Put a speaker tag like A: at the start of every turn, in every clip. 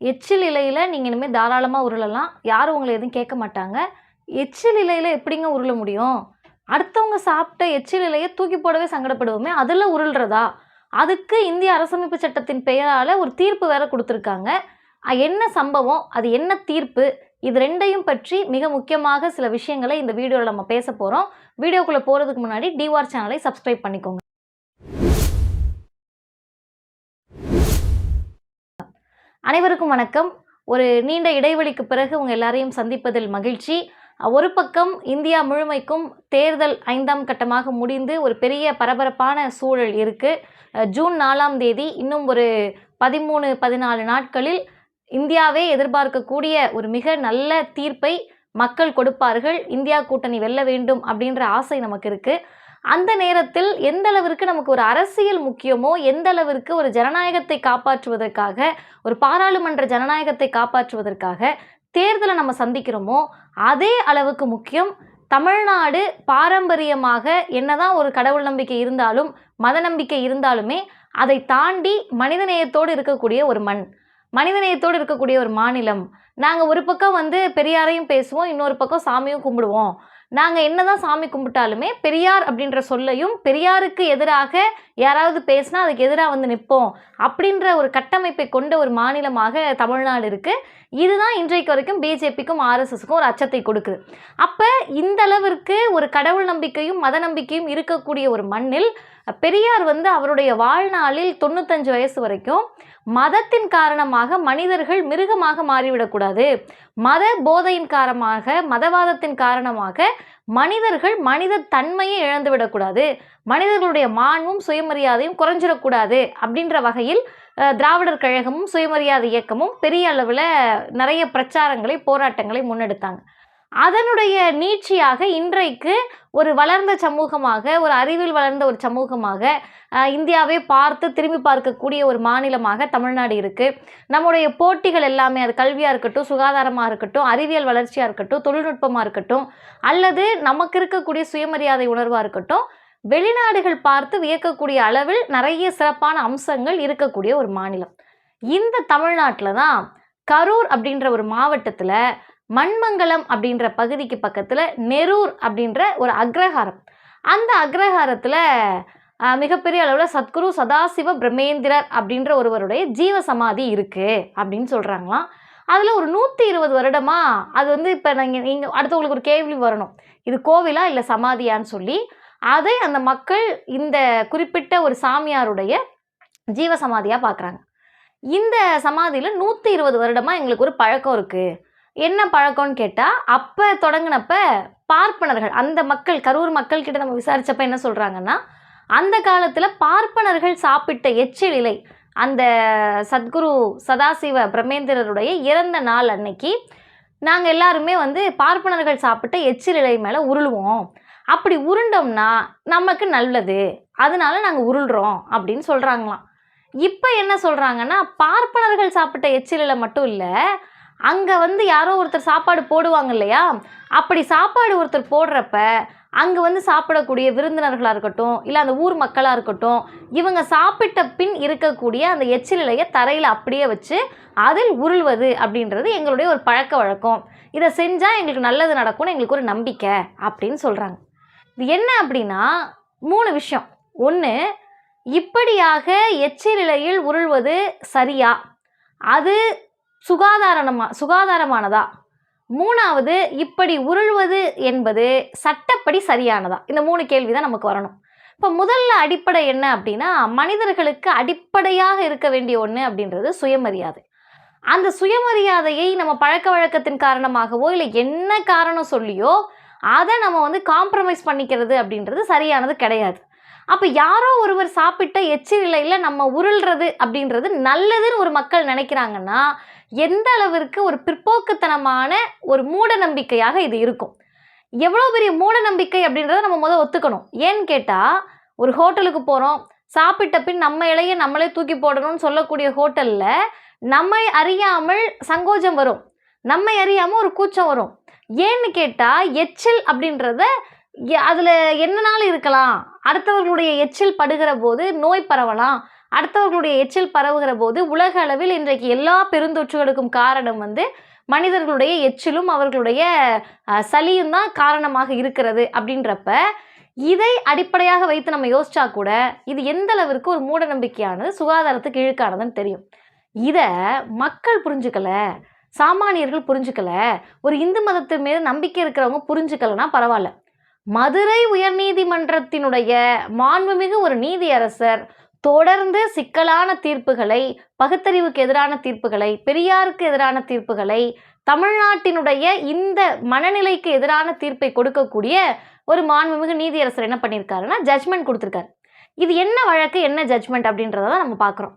A: எச்சில் இலையில் நீங்கள் இனிமேல் தாராளமாக உருளலாம். யாரும் உங்களை எதுவும் கேட்க மாட்டாங்க. எச்சில் இலையில் எப்படிங்க உருள முடியும்? அடுத்தவங்க சாப்பிட்ட எச்சில் இலையை தூக்கி போடவே சங்கடப்படுவோமே அதில் உருள்றதா? அதுக்கு இந்திய அரசமைப்பு சட்டத்தின் பெயரால் ஒரு தீர்ப்பு வேற கொடுத்துருக்காங்க. என்ன சம்பவம்? அது என்ன தீர்ப்பு? இது ரெண்டையும் பற்றி மிக முக்கியமாக சில விஷயங்களை இந்த வீடியோவில் நம்ம பேச போகிறோம் வீடியோக்குள்ளே போகிறதுக்கு முன்னாடி டிவார் சேனலை சப்ஸ்கிரைப் பண்ணிக்கோங்க. அனைவருக்கும் வணக்கம். ஒரு நீண்ட இடைவெளிக்கு பிறகு உங்கள் எல்லாரையும் சந்திப்பதில் மகிழ்ச்சி. ஒரு பக்கம் இந்தியா முழுமைக்கும் தேர்தல் ஐந்தாம் கட்டமாக முடிந்து ஒரு பெரிய பரபரப்பான சூழல் இருக்குது ஜூன் நாலாம் தேதி இன்னும் ஒரு பதிமூணு பதினாலு நாட்களில் இந்தியாவே எதிர்பார்க்கக்கூடிய ஒரு மிக நல்ல தீர்ப்பை மக்கள் கொடுப்பார்கள். இந்தியா கூட்டணி வெல்ல வேண்டும் அப்படின்ற ஆசை நமக்கு இருக்குது அந்த நேரத்தில் எந்த அளவிற்கு நமக்கு ஒரு அரசியல் முக்கியமோ எந்த அளவிற்கு ஒரு ஜனநாயகத்தை காப்பாற்றுவதற்காக ஒரு பாராளுமன்ற ஜனநாயகத்தை காப்பாற்றுவதற்காக தேர்தலை நம்ம சந்திக்கிறோமோ அதே அளவுக்கு முக்கியம் தமிழ்நாடு பாரம்பரியமாக என்னதான் ஒரு கடவுள் நம்பிக்கை இருந்தாலும் மத நம்பிக்கை இருந்தாலுமே அதை தாண்டி மனிதநேயத்தோடு இருக்கக்கூடிய ஒரு மண் மனிதநேயத்தோடு இருக்கக்கூடிய ஒரு மாநிலம். நாங்கள் ஒரு பக்கம் வந்து பெரியாரையும் பேசுவோம் இன்னொரு பக்கம் சாமியும் கும்பிடுவோம். நாங்கள் என்னதான் சாமி கும்பிட்டாலுமே பெரியார் அப்படின்ற சொல்லையும் பெரியாருக்கு எதிராக யாராவது பேசினா அதுக்கு எதிராக வந்து நிற்போம் அப்படின்ற ஒரு கட்டமைப்பை கொண்ட ஒரு மாநிலமாக தமிழ்நாடு இருக்குது இதுதான் இன்றைக்கு வரைக்கும் பிஜேபிக்கும் ஆர்எஸ்எஸ்க்கும் ஒரு அச்சத்தை கொடுக்குது. அப்போ இந்த அளவிற்கு ஒரு கடவுள் நம்பிக்கையும் மத நம்பிக்கையும் இருக்கக்கூடிய ஒரு மண்ணில் பெரியார் வந்து அவருடைய வாழ்நாளில் தொண்ணூத்தஞ்சு வயசு வரைக்கும் மதத்தின் காரணமாக மனிதர்கள் மிருகமாக மாறிவிடக்கூடாது. மத போதையின் காரணமாக மதவாதத்தின் காரணமாக மனிதர்கள் மனித தன்மையை இழந்து விடக்கூடாது. மனிதர்களுடைய மாண்பும் சுயமரியாதையும் குறைஞ்சிடக்கூடாது அப்படின்ற வகையில் திராவிடர் கழகமும் சுயமரியாதை இயக்கமும் பெரிய அளவில் நிறைய பிரச்சாரங்களை போராட்டங்களை முன்னெடுத்தாங்க. அதனுடைய நீட்சியாக இன்றைக்கு ஒரு வளர்ந்த சமூகமாக ஒரு அறிவில் வளர்ந்த ஒரு சமூகமாக இந்தியாவே இந்தியாவை பார்த்து திரும்பி பார்க்கக்கூடிய ஒரு மாநிலமாக தமிழ்நாடு இருக்குது நம்முடைய போட்டிகள் எல்லாமே அது கல்வியாக இருக்கட்டும் சுகாதாரமாக இருக்கட்டும் அறிவியல் வளர்ச்சியாக இருக்கட்டும் தொழில்நுட்பமாக இருக்கட்டும் அல்லது நமக்கு இருக்கக்கூடிய சுயமரியாதை உணர்வாக இருக்கட்டும் வெளிநாடுகள் பார்த்து வியக்கக்கூடிய அளவில் நிறைய சிறப்பான அம்சங்கள் இருக்கக்கூடிய ஒரு மாநிலம். இந்த தமிழ்நாட்டில் தான் கரூர் அப்படின்ற ஒரு மாவட்டத்தில் மண்மங்கலம் அப்படின்ற பகுதிக்கு பக்கத்தில் நெரூர் அப்படின்ற ஒரு அக்ரஹாரம். அந்த அக்ரஹாரத்தில் மிகப்பெரிய அளவில் சத்குரு சதாசிவ பிரம்மேந்திரர் அப்படின்ற ஒருவருடைய ஜீவ சமாதி இருக்குது அப்படின்னு சொல்கிறாங்களாம் அதில் ஒரு நூற்றி இருபது வருடமாக அது வந்து இப்போ நீங்கள் நீங்கள் அடுத்தவங்களுக்கு ஒரு கேள்வி வரணும். இது கோவிலா இல்லை சமாதியான்னு சொல்லி அதை அந்த மக்கள் இந்த குறிப்பிட்ட ஒரு சாமியாருடைய ஜீவ சமாதியாக பார்க்குறாங்க இந்த சமாதியில் நூற்றி இருபது வருடமாக எங்களுக்கு ஒரு பழக்கம் இருக்குது என்ன பழக்கம்னு கேட்டால் அப்போ தொடங்கினப்ப பார்ப்பனர்கள் அந்த மக்கள் கரூர் மக்கள் கிட்ட நம்ம விசாரித்தப்ப என்ன சொல்கிறாங்கன்னா அந்த காலத்தில் பார்ப்பனர்கள் சாப்பிட்ட எச்சில் இலை அந்த சத்குரு சதாசிவ பிரமேந்திரருடைய இறந்த நாள் அன்னைக்கு நாங்கள் எல்லாருமே வந்து பார்ப்பனர்கள் சாப்பிட்ட எச்சில் இலை மேலே உருளுவோம். அப்படி உருண்டோம்னா நமக்கு நல்லது. அதனால நாங்கள் உருள்றோம் அப்படின்னு சொல்கிறாங்களாம் இப்போ என்ன சொல்கிறாங்கன்னா பார்ப்பனர்கள் சாப்பிட்ட எச்சிலில் மட்டும் இல்லை அங்கே வந்து யாரோ ஒருத்தர் சாப்பாடு போடுவாங்க இல்லையா? அப்படி சாப்பாடு ஒருத்தர் போடுறப்ப அங்கே வந்து சாப்பிடக்கூடிய விருந்தினர்களாக இருக்கட்டும் இல்லை அந்த ஊர் மக்களாக இருக்கட்டும் இவங்க சாப்பிட்ட பின் இருக்கக்கூடிய அந்த எச்சிலையை தரையில் அப்படியே வச்சு அதில் உருள்வது அப்படின்றது எங்களுடைய ஒரு பழக்க வழக்கம். இதை செஞ்சால் எங்களுக்கு நல்லது நடக்கும்னு எங்களுக்கு ஒரு நம்பிக்கை அப்படின்னு சொல்கிறாங்க இது என்ன அப்படின்னா மூணு விஷயம். ஒன்று இப்படியாக எச்சிலிலையில் உருள்வது சரியா? அது சுகாதாரமா சுகாதாரமானதா? மூணாவது இப்படி உருள்வது என்பது சட்டப்படி சரியானதா? இந்த மூணு கேள்வி தான் நமக்கு வரணும். இப்போ முதல்ல அடிப்படை என்ன அப்படின்னா மனிதர்களுக்கு அடிப்படையாக இருக்க வேண்டிய ஒன்று அப்படின்றது சுயமரியாதை. அந்த சுயமரியாதையை நம்ம பழக்க வழக்கத்தின் காரணமாகவோ இல்லை என்ன காரணம் சொல்லியோ அதை நம்ம வந்து காம்ப்ரமைஸ் பண்ணிக்கிறது அப்படின்றது சரியானது கிடையாது. அப்போ யாரோ ஒருவர் சாப்பிட்ட எச்சில் நம்ம உருள்றது அப்படின்றது நல்லதுன்னு ஒரு மக்கள் நினைக்கிறாங்கன்னா எந்த அளவிற்கு ஒரு பிற்போக்குத்தனமான ஒரு மூட நம்பிக்கையாக இது இருக்கும். எவ்வளோ பெரிய மூட நம்பிக்கை அப்படின்றத நம்ம முதல் ஒத்துக்கணும். ஏன்னு கேட்டால் ஒரு ஹோட்டலுக்கு போகிறோம் சாப்பிட்ட பின் நம்ம இலையை நம்மளே தூக்கி போடணும்னு சொல்லக்கூடிய ஹோட்டலில் நம்மை அறியாமல் சங்கோஜம் வரும். நம்மை அறியாமல் ஒரு கூச்சம் வரும். ஏன்னு கேட்டால் எச்சில் அப்படின்றத அதில் என்னனாலும் இருக்கலாம். அடுத்தவர்களுடைய எச்சில் படுகிற போது நோய் பரவலாம். அடுத்தவர்களுடைய எச்சில் பரவுகிற போது உலக அளவில் இன்றைக்கு எல்லா பெருந்தொற்றுகளுக்கும் காரணம் வந்து மனிதர்களுடைய எச்சிலும் அவர்களுடைய சளியும் தான் காரணமாக இருக்கிறது அப்படின்றப்ப இதை அடிப்படையாக வைத்து நம்ம யோசிச்சா கூட இது எந்த அளவிற்கு ஒரு மூட நம்பிக்கையானது சுகாதாரத்துக்கு இழுக்கானதுன்னு தெரியும். இதை மக்கள் புரிஞ்சுக்கல சாமானியர்கள் புரிஞ்சுக்கல ஒரு இந்து மதத்தின் மீது நம்பிக்கை இருக்கிறவங்க புரிஞ்சுக்கலனா பரவாயில்ல. மதுரை உயர்நீதிமன்றத்தினுடைய மாண்புமிகு ஒரு நீதியரசர் தொடர்ந்து சிக்கலான தீர்ப்புகளை பகுத்தறிவுக்கு எதிரான தீர்ப்புகளை பெரியாருக்கு எதிரான தீர்ப்புகளை தமிழ்நாட்டினுடைய இந்த மனநிலைக்கு எதிரான தீர்ப்பை கொடுக்கக்கூடிய ஒரு மாண்புமிகு நீதியரசர் என்ன பண்ணியிருக்காருன்னா ஜட்ஜ்மெண்ட் கொடுத்துருக்காரு. இது என்ன வழக்கு என்ன ஜட்ஜ்மெண்ட் அப்படின்றத தான் நம்ம பார்க்குறோம்.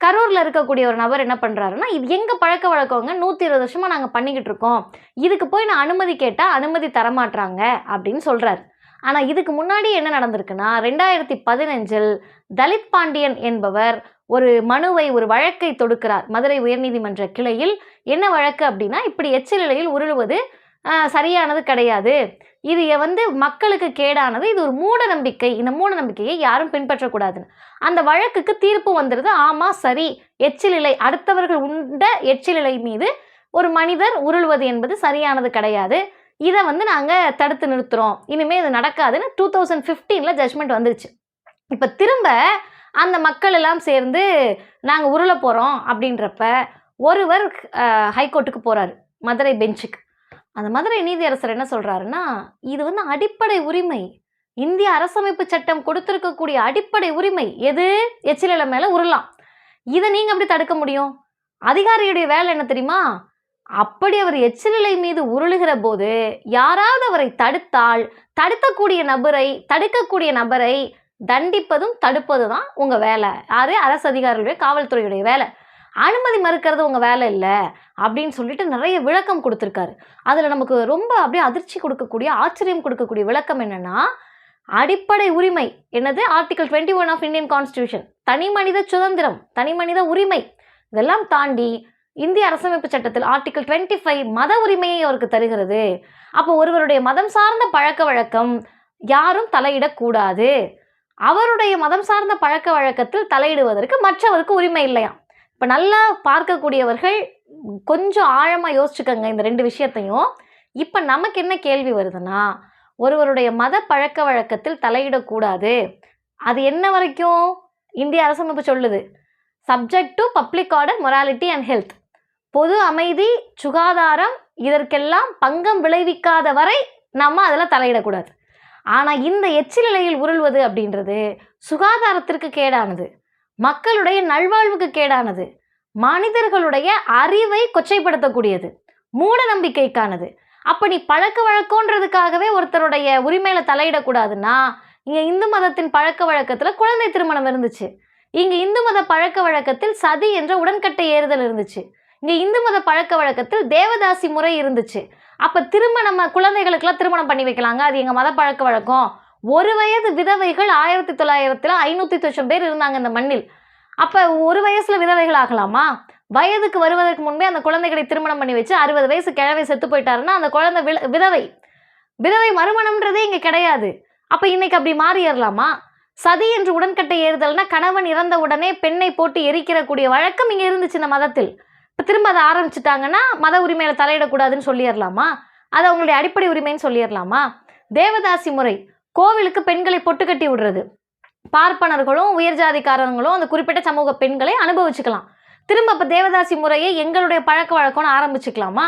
A: கரூரில் இருக்கக்கூடிய ஒரு நபர் என்ன பண்ணுறாருன்னா இது எங்கள் பழக்க வழக்கங்க? நூற்றி இருபது வருஷமாக நாங்கள் பண்ணிக்கிட்டு இருக்கோம். இதுக்கு போய் நான் அனுமதி கேட்டால் அனுமதி தரமாட்றாங்க அப்படின்னு சொல்கிறார் ஆனால் இதுக்கு முன்னாடி என்ன நடந்திருக்குன்னா ரெண்டாயிரத்தி பதினஞ்சில் தலித் பாண்டியன் என்பவர் ஒரு மனுவை ஒரு வழக்கை தொடுக்கிறார். மதுரை உயர்நீதிமன்ற கிளையில். என்ன வழக்கு அப்படின்னா இப்படி எச்சில் நிலையில் உருளுவது சரியானது கிடையாது. இது வந்து மக்களுக்கு கேடானது. இது ஒரு மூட நம்பிக்கை இந்த மூட நம்பிக்கையை யாரும் பின்பற்றக்கூடாதுன்னு. அந்த வழக்குக்கு தீர்ப்பு வந்துடுது ஆமாம் சரி. எச்சிலிலை அடுத்தவர்கள் உண்ட எச்சிலிலை மீது ஒரு மனிதர் உருள்வது என்பது சரியானது கிடையாது. இதை வந்து நாங்கள் தடுத்து நிறுத்துகிறோம் இனிமேல் இது நடக்காதுன்னு டூ தௌசண்ட் ஃபிஃப்டீனில் ஜட்மெண்ட் வந்துருச்சு. இப்போ திரும்ப அந்த மக்கள் எல்லாம் சேர்ந்து நாங்கள் உருள போகிறோம் அப்படின்றப்ப ஒருவர் ஹைகோர்ட்டுக்கு போகிறாரு மதுரை பெஞ்சுக்கு. அந்த மதுரை நீதியரசர் என்ன சொல்கிறாருன்னா இது வந்து அடிப்படை உரிமை. இந்திய அரசமைப்பு சட்டம் கொடுத்துருக்கக்கூடிய அடிப்படை உரிமை எது? எச்சில மேலே உருளலாம். இதை நீங்கள் எப்படி தடுக்க முடியும்? அதிகாரியுடைய வேலை என்ன தெரியுமா? அப்படி அவர் எச்சிலை மீது உருளுகிற போது யாராவது அவரை தடுத்தால் தடுக்கக்கூடிய நபரை தடுக்கக்கூடிய நபரை தண்டிப்பதும் தடுப்பது தான் உங்கள் வேலை. யாரு அரசு அதிகாரிகளுடைய காவல்துறையுடைய வேலை. அனுமதி மறுக்கிறது உங்கள் வேலை இல்லை அப்படின்னு சொல்லிட்டு நிறைய விளக்கம் கொடுத்துருக்காரு. அதில் நமக்கு ரொம்ப அப்படியே அதிர்ச்சி கொடுக்கக்கூடிய ஆச்சரியம் கொடுக்கக்கூடிய விளக்கம் என்னன்னா அடிப்படை உரிமை என்னது? Article twenty one of Indian constitution தனி மனித சுதந்திரம் தனி மனித உரிமை. இதெல்லாம் தாண்டி இந்திய அரசமைப்பு சட்டத்தில் ஆர்டிகல் டுவெண்ட்டி ஃபைவ் மத உரிமையை அவருக்கு தருகிறது. அப்போ ஒருவருடைய மதம் சார்ந்த பழக்க வழக்கம் யாரும் தலையிடக்கூடாது. அவருடைய மதம் சார்ந்த பழக்க வழக்கத்தில் தலையிடுவதற்கு மற்றவருக்கு உரிமை இல்லையா இப்போ நல்லா பார்க்கக்கூடியவர்கள் கொஞ்சம் ஆழமாக யோசிச்சுக்கோங்க இந்த ரெண்டு விஷயத்தையும். இப்போ நமக்கு என்ன கேள்வி வருதுன்னா ஒருவருடைய மத பழக்க வழக்கத்தில் தலையிடக்கூடாது. அது என்ன வரைக்கும்? இந்திய அரசமைப்பு சொல்லுது. Subject to public order morality and health பொது அமைதி சுகாதாரம் இதற்கெல்லாம் பங்கம் விளைவிக்காத வரை நம்ம அதில் தலையிடக்கூடாது. ஆனால் இந்த எச்சில் நிலையில் உருள்வது அப்படின்றது சுகாதாரத்திற்கு கேடானது. மக்களுடைய நல்வாழ்வுக்கு கேடானது. மனிதர்களுடைய அறிவை கொச்சைப்படுத்தக்கூடியது. மூட நம்பிக்கைக்கானது அப்போ நீ பழக்க வழக்கன்றதுக்காகவே ஒருத்தருடைய உரிமையில தலையிடக்கூடாதுன்னா இங்கே இந்து மதத்தின் பழக்க வழக்கத்தில் குழந்தை திருமணம் இருந்துச்சு. இங்கே இந்து மத பழக்க வழக்கத்தில் சதி என்ற உடன்கட்டை ஏறுதல் இருந்துச்சு. இங்கே இந்து மத பழக்க வழக்கத்தில் தேவதாசி முறை இருந்துச்சு. அப்போ திரும்ப நம்ம குழந்தைகளுக்கெல்லாம் திருமணம் பண்ணி வைக்கலாங்க? அது எங்கள் மத பழக்க வழக்கம். ஒரு வயது விதவைகள் ஆயிரத்தி தொள்ளாயிரத்தில் ஐநூற்றி லட்சம் பேர் இருந்தாங்க இந்த மண்ணில். அப்போ ஒரு வயசில் விதவைகள் ஆகலாமா? வயதுக்கு வருவதற்கு முன்பே அந்த குழந்தைகளை திருமணம் பண்ணி வச்சு அறுபது வயசு கிழவை செத்து போயிட்டாருன்னா அந்த குழந்தை விதவை. விதவை மறுமணம்ன்றதே இங்கே கிடையாது. அப்போ இன்னைக்கு அப்படி மாறிடலாமா சதி என்று உடன்கட்டை ஏறுதல்னா கணவன் இறந்த உடனே பெண்ணை போட்டு எரிக்கிறக்கூடிய வழக்கம் இங்கே இருந்துச்சு இந்த மதத்தில். இப்போ திரும்ப அதை ஆரம்பிச்சிட்டாங்கன்னா மத உரிமையில தலையிடக்கூடாதுன்னு சொல்லிடலாமா அது அவங்களுடைய அடிப்படை உரிமைன்னு சொல்லிடலாமா தேவதாசி முறை. கோவிலுக்கு பெண்களை பொட்டு கட்டி விடுறது. பார்ப்பனர்களும் உயர் ஜாதிக்காரங்களும் அந்த குறிப்பிட்ட சமூக பெண்களை அனுபவிச்சுக்கலாம். திரும்ப இப்போ தேவதாசி முறையை எங்களுடைய பழக்க வழக்கம்னு ஆரம்பிச்சுக்கலாமா?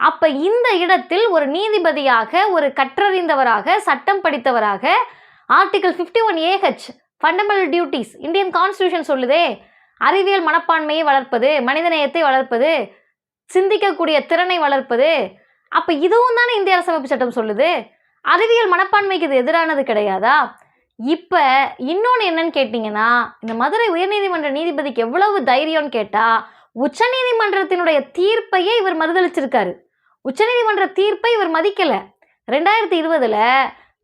A: அப்போ இந்த இடத்தில் ஒரு நீதிபதியாக ஒரு கற்றறிந்தவராக சட்டம் படித்தவராக article fifty one A H fundamental duties Indian constitution சொல்லுதே. அறிவியல் மனப்பான்மையை வளர்ப்பது மனிதநேயத்தை வளர்ப்பது சிந்திக்கக்கூடிய திறனை வளர்ப்பது. அப்போ இதுவும் தானே இந்திய அரசமைப்பு சட்டம் சொல்லுது? அறிவியல் மனப்பான்மைக்கு இது எதிரானது கிடையாதா? இப்போ இன்னொன்று என்னன்னு கேட்டிங்கன்னா இந்த மதுரை உயர்நீதிமன்ற நீதிபதிக்கு எவ்வளவு தைரியம்னு கேட்டால் உச்சநீதிமன்றத்தினுடைய தீர்ப்பையே இவர் மறுதளிச்சிருக்காரு. உச்சநீதிமன்ற தீர்ப்பை இவர் மதிக்கலை. ரெண்டாயிரத்தி இருபதில்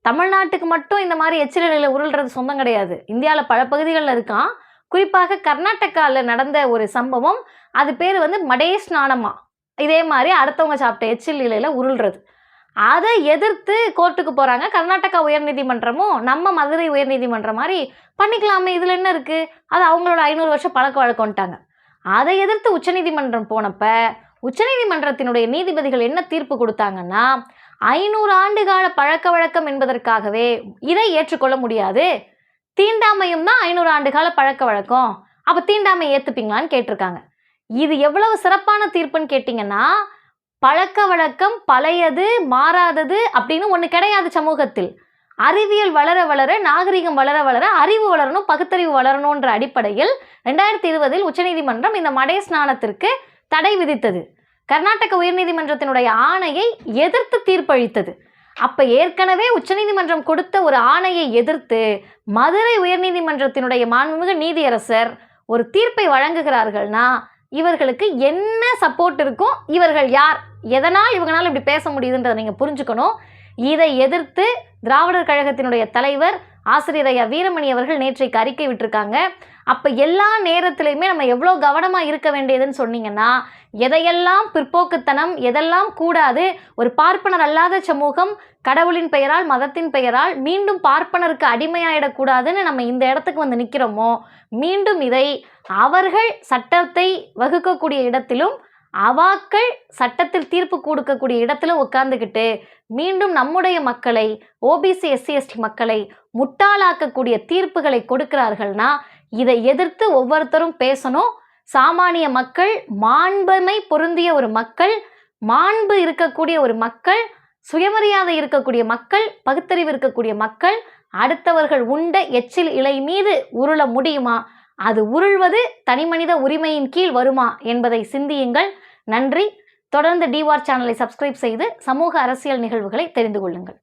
A: தமிழ்நாட்டுக்கு மட்டும் இந்த மாதிரி எச்சிலையில் உருள்றது சொந்தம் கிடையாது. இந்தியாவில் பல பகுதிகளில் இருக்கான். குறிப்பாக கர்நாடகாவில் நடந்த ஒரு சம்பவம் அது பேர் வந்து மடே நாணமா இதே மாதிரி அடுத்தவங்க சாப்பிட்ட எச்சில் இலையில் உருள்றது. அதை எதிர்த்து கோர்ட்டுக்கு போகிறாங்க கர்நாடகா உயர்நீதிமன்றமும் நம்ம மதுரை உயர்நீதிமன்றம் மாதிரி பண்ணிக்கலாமே இதில் என்ன இருக்குது அது அவங்களோட ஐநூறு வருஷம் பழக்க வழக்கம்ட்டாங்க. அதை எதிர்த்து உச்சநீதிமன்றம் போனப்ப உச்சநீதிமன்றத்தினுடைய நீதிபதிகள் என்ன தீர்ப்பு கொடுத்தாங்கன்னா ஐநூறு ஆண்டு கால பழக்க வழக்கம் என்பதற்காகவே இதை ஏற்றுக்கொள்ள முடியாது. தீண்டாமையும் தான் ஐநூறு ஆண்டு கால பழக்க வழக்கம். அப்போ தீண்டாமை ஏற்றுப்பீங்களான்னு கேட்டிருக்காங்க. இது எவ்வளவு சிறப்பான தீர்ப்புன்னு கேட்டிங்கன்னா பழக்க வழக்கம் பழையது மாறாதது அப்படின்னு ஒன்று கிடையாது சமூகத்தில். அறிவியல் வளர வளர நாகரிகம் வளர வளர அறிவு வளரணும் பகுத்தறிவு வளரணுன்ற அடிப்படையில் ரெண்டாயிரத்தி இருபதில் உச்சநீதிமன்றம் இந்த மடை ஸ்நானத்திற்கு தடை விதித்தது. கர்நாடக உயர்நீதிமன்றத்தினுடைய ஆணையை எதிர்த்து தீர்ப்பளித்தது. அப்போ ஏற்கனவே உச்சநீதிமன்றம் கொடுத்த ஒரு ஆணையை எதிர்த்து மதுரை உயர்நீதிமன்றத்தினுடைய மாண்புமிகு நீதியரசர் ஒரு தீர்ப்பை வழங்குகிறார்கள்னா இவர்களுக்கு என்ன சப்போர்ட் இருக்கும் இவர்கள் யார்? எதனால் இவங்களால இப்படி பேச முடியுதுன்றதை நீங்கள் புரிஞ்சுக்கணும். இதை எதிர்த்து திராவிடர் கழகத்தினுடைய தலைவர் ஆசிரியர் ஐயா வீரமணி அவர்கள் நேற்றைக்கு அறிக்கை விட்டுருக்காங்க. அப்போ எல்லா நேரத்திலையுமே நம்ம எவ்வளோ கவனமாக இருக்க வேண்டியதுன்னு சொன்னீங்கன்னா எதையெல்லாம் பிற்போக்குத்தனம் எதெல்லாம் கூடாது ஒரு பார்ப்பனர் அல்லாத சமூகம் கடவுளின் பெயரால் மதத்தின் பெயரால் மீண்டும் பார்ப்பனருக்கு அடிமையாயிடக்கூடாதுன்னு நம்ம இந்த இடத்துக்கு வந்து நிற்கிறோமோ மீண்டும் இதை அவர்கள் சட்டத்தை வகுக்கக்கூடிய இடத்திலும் அவாக்கள் சட்டத்தில் தீர்ப்பு கொடுக்கக்கூடிய இடத்துல உட்காந்துக்கிட்டு மீண்டும் நம்முடைய மக்களை ஓபிசி எஸ்சி எஸ்டி மக்களை முட்டாளாக்கக்கூடிய தீர்ப்புகளை கொடுக்கிறார்கள்னா இதை எதிர்த்து ஒவ்வொருத்தரும் பேசணும். சாமானிய மக்கள் மாண்புமை பொருந்திய ஒரு மக்கள் மாண்பு இருக்கக்கூடிய ஒரு மக்கள் சுயமரியாதை இருக்கக்கூடிய மக்கள் பகுத்தறிவு இருக்கக்கூடிய மக்கள் அடுத்தவர்கள் உண்ட எச்சில் இலை மீது உருள முடியுமா? அது உருள்வது தனிமனித உரிமையின் கீழ் வருமா என்பதை சிந்தியுங்கள். நன்றி. தொடர்ந்து டிவார் சேனலை சப்ஸ்கிரைப் செய்து சமூக அரசியல் நிகழ்வுகளை தெரிந்து கொள்ளுங்கள்.